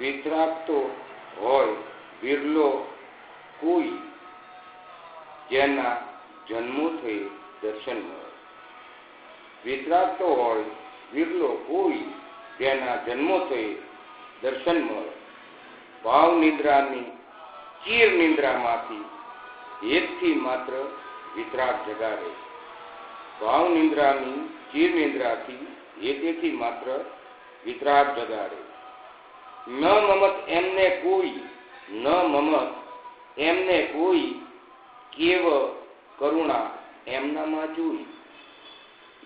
વિતરાગતો હોય, વિરલો કોઈ જેના જન્મોથી દર્શન મળે વિતરાગતો હોય, વિરલો કોઈ જેના જન્મોથી દર્શન મળે ભાવ નિદ્રાની ચીર નિદ્રામાંથી એકથી માત્ર વિતરાગ જગાડે. ભાવ નિંદ્રાની ચીર નિંદ્રાથી એકેથી માત્ર વિતરાગ જગાડે. ન મમત એમને કોઈ, ન મમત એમને કોઈ કેવ કરુણા એમનામાં જોઈ.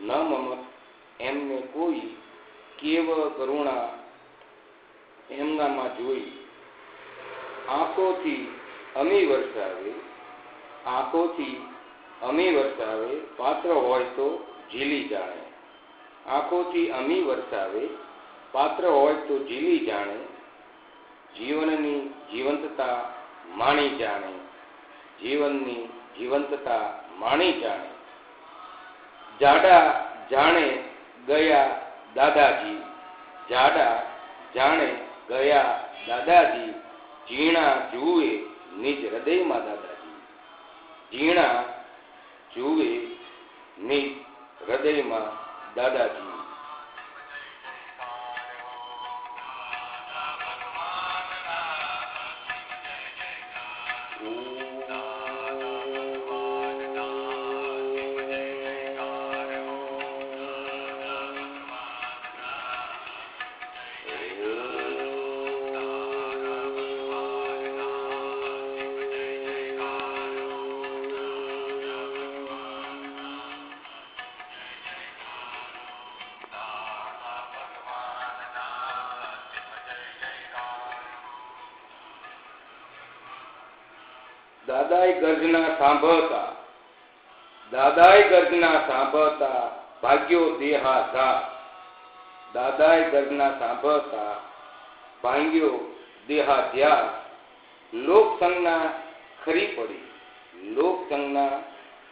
ન મમત એમને કોઈ કેવ કરુણા એમનામાં જોઈ. આંખોથી અમી વરસાવે, આંખોથી અમી વરસાવે, પાત્ર હોય તો ઝીલી જાણે. આંખોથી અમી વરસાવે, પાત્ર હોય તો ઝીલી જાણે. જીવનની જીવંતતા માણી જાણે. જીવનની જીવંતતા માણી જાણે. જાડા જાણે ગયા દાદાજી. જાડા જાણે ગયા દાદાજી. ઝીણા જુએ નિજ હૃદયમાં દાદાજી. ઝીણા જુએ નિજ હૃદયમાં દાદાજી. દાદાએ ગર્જના સાંભળતા દાદાએ ગર્જના સાંભળતા ભાગ્યો દેહાધા. દાદાએ ગર્જના સાંભળતા ભાંગ્યો દેહાધ્યાસ. લોકસંજ્ઞા ખરી પડી, લોકસંજ્ઞા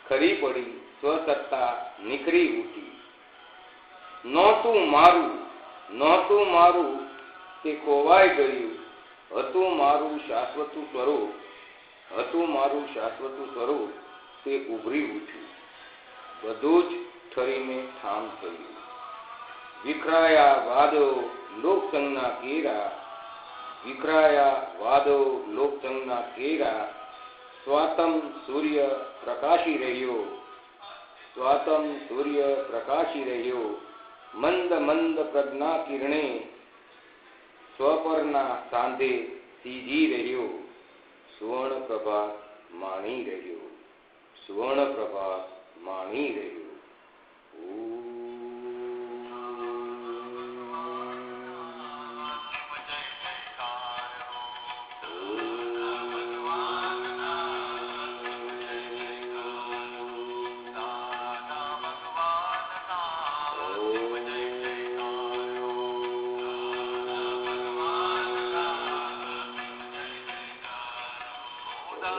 ખરી પડી, સ્વસત્તા નીકળી ઉઠી. નહોતું મારું નહોતું મારું તે ખોવાઈ ગયું, હતું મારું શાશ્વત સ્વરૂપ. હતું મારું શાશ્વતું સ્વરૂપ તે ઉભરી ઉઠ્યું બધું જ ઠરીને ઠામ થયું વિખરાયા વાદો લોકસંગના કેરા વિખરાયા વાદો લોકસંગના કેરા સ્વાતમ સૂર્ય પ્રકાશી રહ્યો સ્વાતમ સૂર્ય પ્રકાશી રહ્યો મંદ મંદ પ્રજ્ઞા કિરણે સ્વપરના સાંધે સીજી રહ્યો સુવર્ણ પ્રભા માણી રહ્યો. સુવર્ણ પ્રભા માણી રહ્યો. ઉદ્ગલ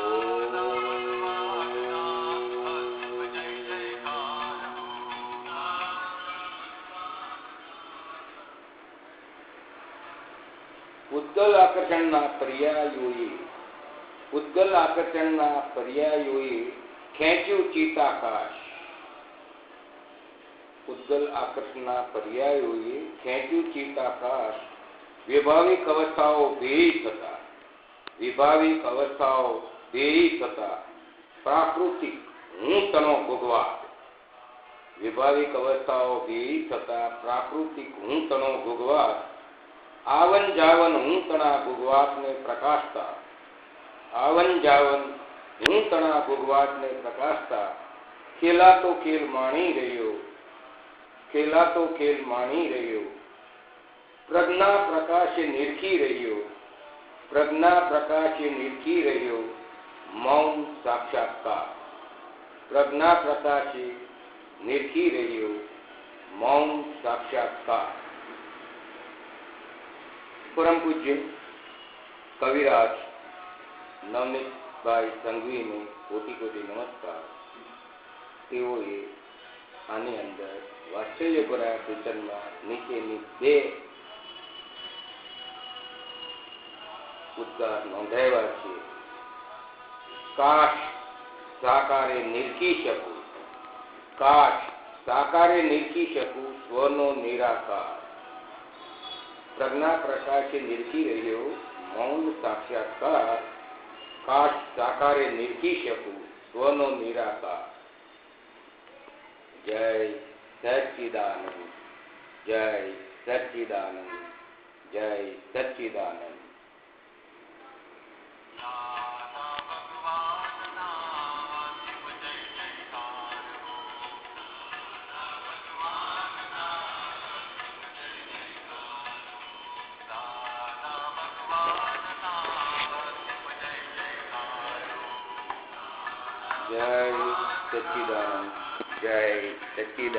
આકર્ષણના પર્યાયોએ ઉદ્ગલ આકર્ષણના પર્યાયોએ ખેંચ્યું ચિત્તાકાશ ઉદ્ગલ આકર્ષણના પર્યાયોએ ખેંચ્યું ચિત્તાકાશ વિભાવિક અવસ્થાઓ ભેદ થતા. વિભાવિક અવસ્થાઓ ભેય થતા પ્રાકૃતિક હું તનો ભોગવા વિભાવિક અવસ્થાઓ ભેરી થતા પ્રાકૃતિક હું તનો ભોગવાટ આવન જાવન હું તણા ભોગવાટને પ્રકાશતા. આવન જાવન હું તણા ભોગવાટને પ્રકાશતા. ખેલાતો ખેલ માણી રહ્યો. ખેલાતો ખેલ માણી રહ્યો. પ્રજ્ઞા પ્રકાશે નિરખી રહ્યો. પ્રજ્ઞા પ્રકાશે નિરખી રહ્યો. મૌન સાક્ષાત્કાર. પ્રજ્ઞા પ્રકાશે નિરખી રહ્યો મૌન સાક્ષાત્કાર. પરમ પૂજ્ય, કવિરાજ નવનીતભાઈ સંઘવીને કોટી કોટી નમસ્કાર. તેઓએ આની અંદર વાત્સલ્યપરા સૂચનમાં નીચેની બે ઉદ્ગાર નોંધાવ્યા છે. કાશ સાકારે નિરખી શકું. કાશ સાકારે નિરખી શકું સ્વનો નિરાકાર. પ્રજ્ઞા પ્રકાશે નિરખી રહ્યો, મૌન સાક્ષાત્કાર, કાશ સાકારે નિરખી શકું સ્વનો નિરાકાર. જય સચ્ચિદાનંદ જય સચ્ચિદાનંદ જય સચ્ચિદાનંદ. જય સચ્ચિદાનંદ જય સચ્ચિદાનંદ